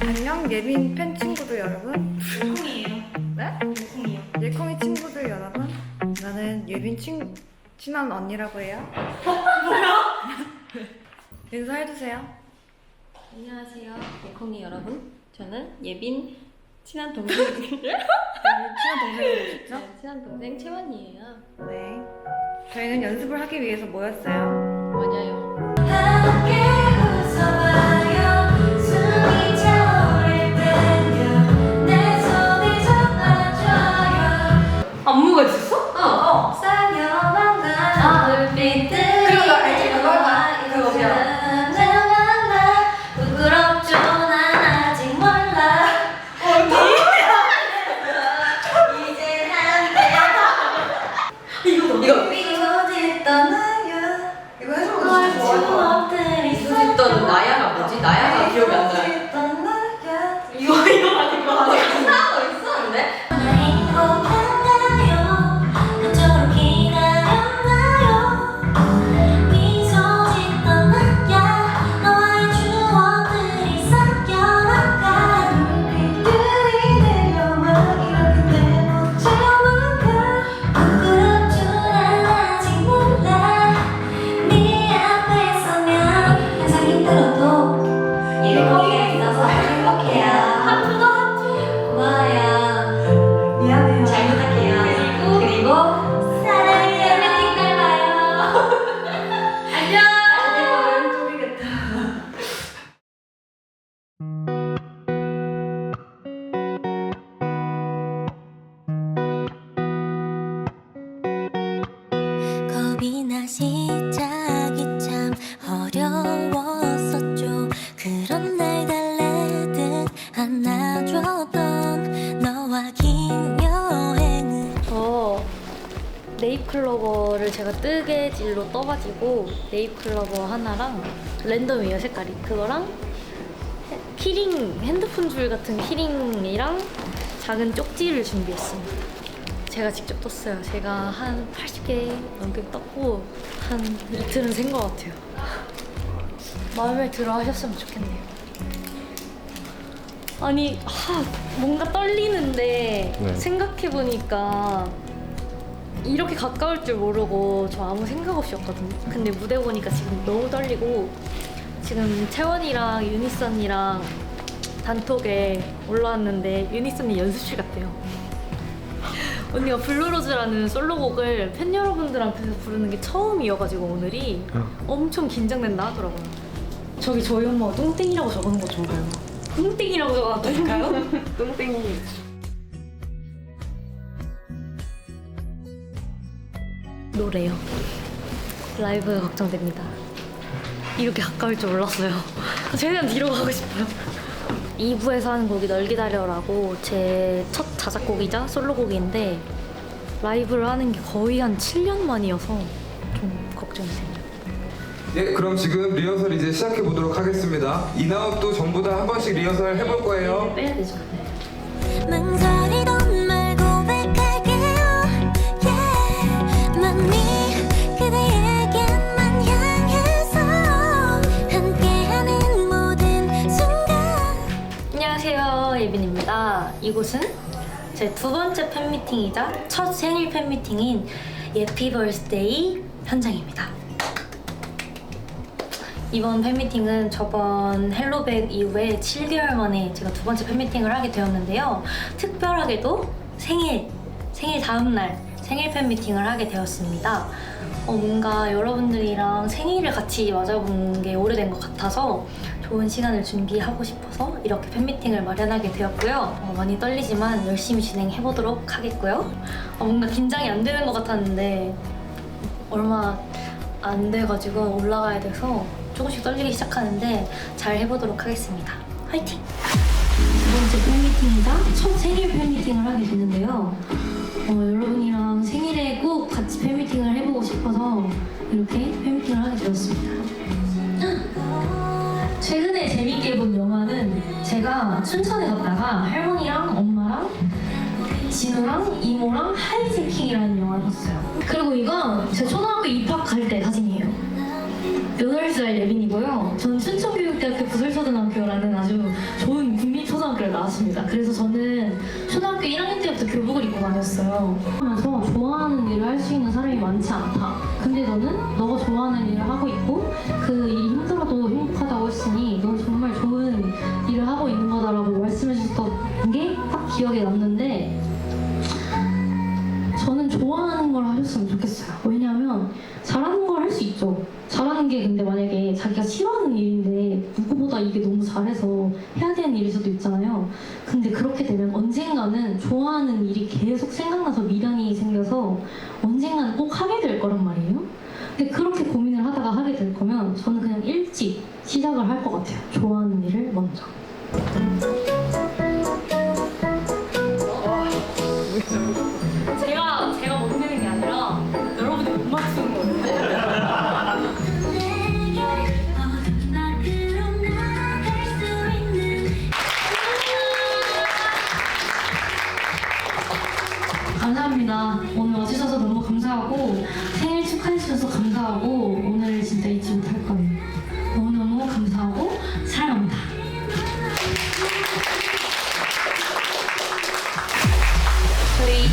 안녕 예빈 팬 친구들 여러분. 예콩이에요. 네? 예콩이요. 예콩이 친구들 여러분. 나는 예빈 친 친한 언니라고 해요. 인사해주세요. 안녕하세요. 예콩이 여러분. 저는 예빈 친한 동생. 친한 동생이시죠? 네, 친한 동생 채원이에요. 네. 저희는 연습을 하기 위해서 모였어요. 맞아요. 함께 웃어봐요 숨이 차오를 때면 내 손을 잡아줘요 안무가 있었 네잎클로버를 제가 뜨개질로 떠가지고 네잎클로버 하나랑 랜덤이에요 색깔이 그거랑 헤- 키링 핸드폰 줄 같은 키링이랑 작은 쪽지를 준비했습니다. 제가 직접 떴어요. 제가 한 80개 넘게 떴고 한 이틀은 센 것 같아요. 마음에 들어 하셨으면 좋겠네요. 아니 하, 뭔가 떨리는데 네. 생각해보니까 이렇게 가까울 줄 모르고 저 아무 생각 없이 왔거든요. 근데 무대 보니까 지금 너무 떨리고 지금 채원이랑 유니스 언니랑 단톡에 올라왔는데 유니스 언니 연습실 같대요. 언니가 블루로즈라는 솔로곡을 팬 여러분들 앞에서 부르는 게 처음이어가지고 오늘이 엄청 긴장된다 하더라고요. 저기 저희 엄마가 똥땡이라고 적어놓은 거좀 봐요. 똥땡이라고 적어놨다니까요? 똥땡이. 노래요. 라이브가 걱정됩니다. 이렇게 가까울 줄 몰랐어요. 최대한 뒤로 가고 싶어요. 2부에서 하는 곡이 널 기다려라고 제 첫 자작곡이자 솔로곡인데 라이브를 하는 게 거의 한 7년 만이어서 좀 걱정이 돼요. 네, 그럼 지금 리허설 이제 시작해 보도록 하겠습니다. 이나웃도 전부 다 한 번씩 리허설 해볼 거예요. 빼야 되죠. 네. 제 두 번째 팬미팅이자 첫 생일 팬미팅인 예피 벌스데이 현장입니다. 이번 팬미팅은 저번 헬로백 이후에 7개월 만에 제가 두 번째 팬미팅을 하게 되었는데요. 특별하게도 생일, 생일 다음날 생일 팬미팅을 하게 되었습니다. 어, 뭔가 여러분들이랑 생일을 같이 맞아본 게 오래된 것 같아서 좋은 시간을 준비하고 싶어서 이렇게 팬미팅을 마련하게 되었고요. 어, 많이 떨리지만 열심히 진행해보도록 하겠고요. 어, 뭔가 긴장이 안 되는 것 같았는데 얼마 안 돼가지고 올라가야 돼서 조금씩 떨리기 시작하는데 잘 해보도록 하겠습니다. 화이팅! 두 번째 팬미팅이자 첫 생일 팬미팅을 하게 됐는데요. 어, 여러분이랑 생일에 꼭 같이 팬미팅을 해보고 싶어서 이렇게 팬미팅을 하게 되었습니다. 최근에 재밌게 본 영화는 제가 춘천에 갔다가 할머니랑 엄마랑 진우랑 이모랑 하이제킹이라는 영화를 봤어요. 그리고 이건 제 초등학교 입학할 때 사진이에요. 8살 예빈이고요. 저는 춘천교육대학교 부설초등학교라는 아주 좋은 국민초등학교를 나왔습니다. 그래서 저는 초등학교 1학년 때부터 교복을 입고 다녔어요. 하면서 좋아하는 일을 할 수 있는 사람이 많지 않다. 근데 너는 너가 좋아하는 일을 하고 있고 그 일이 힘들어도 행 했으니 넌 정말 좋은 일을 하고 있는 거다라고 말씀해 주셨던 게 딱 기억에 남는데 저는 좋아하는 걸 하셨으면 좋겠어요. 왜냐하면 잘하는 걸 할 수 있죠. 잘하는 게 근데 만약에 자기가 싫어하는 일인데 누구보다 이게 너무 잘해서 해야 되는 일일 수도 있잖아요. 근데 그렇게 되면 언젠가는 좋아하는 일이 계속 생각나서 미련이 생겨서 언젠가는 꼭 하게 될 거란 말이에요. 근데 그렇게 고민을 하다가 하게 될 거면 저는 그냥 일찍 시작을 할 것 같아요. 좋아하는 일을 먼저. 저희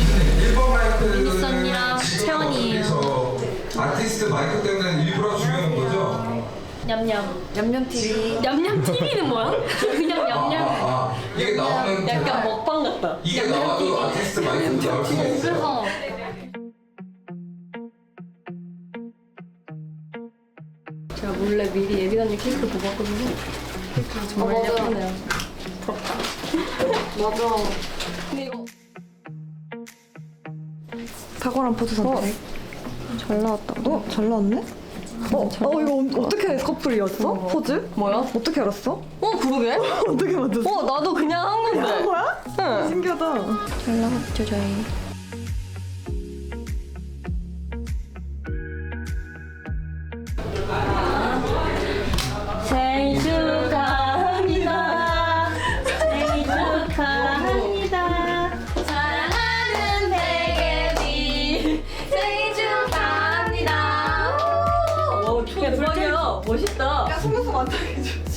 1번 마이크는 민수 언니랑 지금 채원이에요. 아티스트 마이크 때문에 일부러 중요한 거죠? 냠냠. 냠냠 TV. 냠냠 TV는 뭐야? 그냥 아, 냠냠. 아, 아. 이게 나오면 약간 먹방 같다. 이게 나와도 아티스트 마이크로 나올 수가 있어요. 그래서 제가 몰래 미리 예빈 언니 케이크 뽑았거든요. 정말 예쁘네요. 부럽다. 맞아. 근데 이거 탁월한 포즈 선택. 잘 나왔다. 어? 잘 나왔네? 어, 어 이거 어- 어떻게 커플이었어? 포즈? 뭐야? 어떻게 알았어? 어 그러게? 어떻게 만졌어? 어 나도 그냥 한 건데. 한 거야? 응. 신기하다. 잘 나왔죠 저희.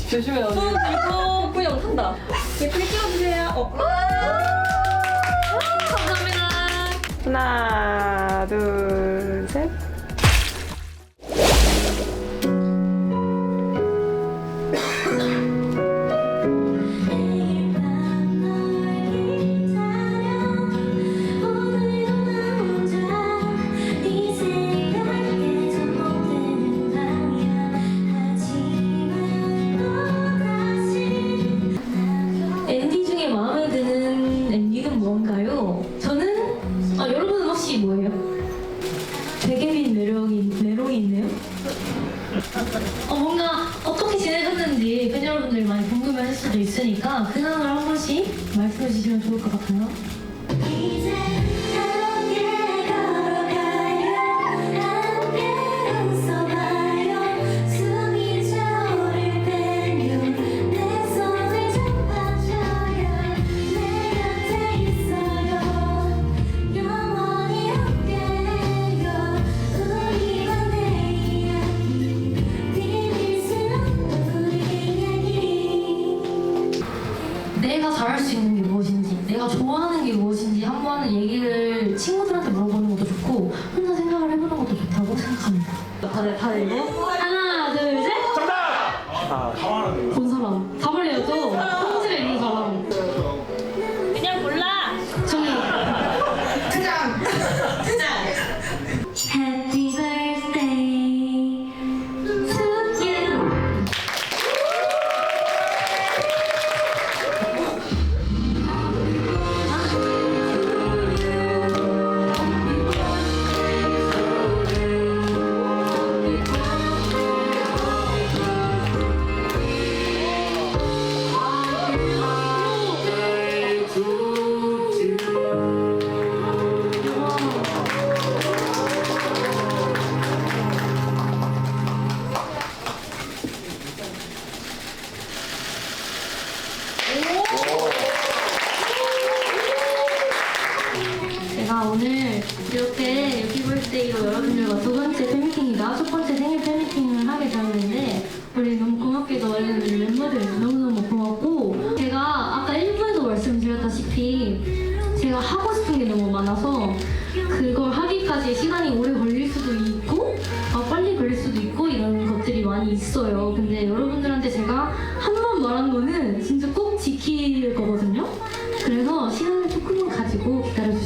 조심해 언니. 손 들고 예쁘게 못한다. 예쁘게 찍어주세요. 어. 감사합니다. 하나, 둘, 분들 많이 궁금해할 수도 있으니까 근황을 한 번씩 말씀해 주시면 좋을 것 같아요. 다들 이 이렇게 유기볼데이로 여러분들과 두 번째 팬미팅이다 첫 번째 생일 팬미팅을 하게 되었는데 우리 너무 고맙게도 우리 멤버들 너무너무 고맙고 제가 아까 1부에도 말씀드렸다시피 제가 하고 싶은 게 너무 많아서 그걸 하기까지 시간이 오래 걸릴 수도 있고 아, 빨리 걸릴 수도 있고 이런 것들이 많이 있어요. 근데 여러분들한테 제가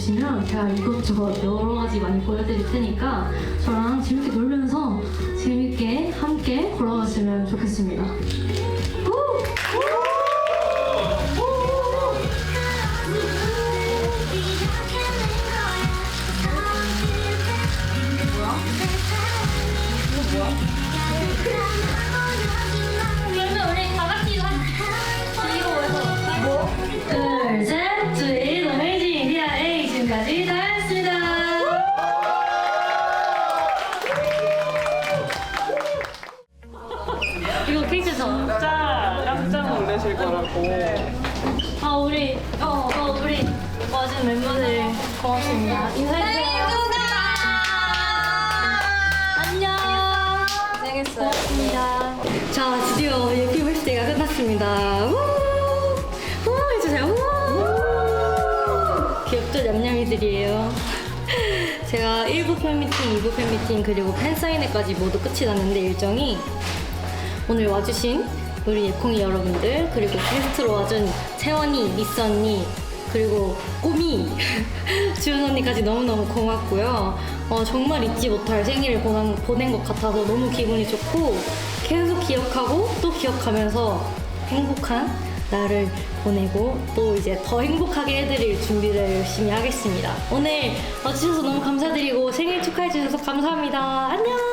기다려주시면 제가 이것저것 여러 가지 많이 보여드릴 테니까 저랑 재밌게 놀면서 재밌게 함께 걸어갔으면 좋겠습니다. 우리 어, 어 우리 와준 멤버들 고맙습니다. 인사해주세요. 안녕. 고생했어요. 고맙습니다. 자 드디어 예피 birthday 가 끝났습니다. 우! 우 해주세요. 우! 귀엽죠 냠냠이들이에요. 제가 1부 팬미팅, 2부 팬미팅 그리고 팬사인회까지 모두 끝이 났는데 일정이 오늘 와주신 우리 예콩이 여러분들 그리고 게스트로 와준 채원이, 미스 언니 그리고 꼬미. 주은 언니까지 너무너무 고맙고요. 어, 정말 잊지 못할 생일을 보낸, 보낸 것 같아서 너무 기분이 좋고 계속 기억하고 또 기억하면서 행복한 날을 보내고 또 이제 더 행복하게 해드릴 준비를 열심히 하겠습니다. 오늘 와주셔서 너무 감사드리고 생일 축하해 주셔서 감사합니다. 안녕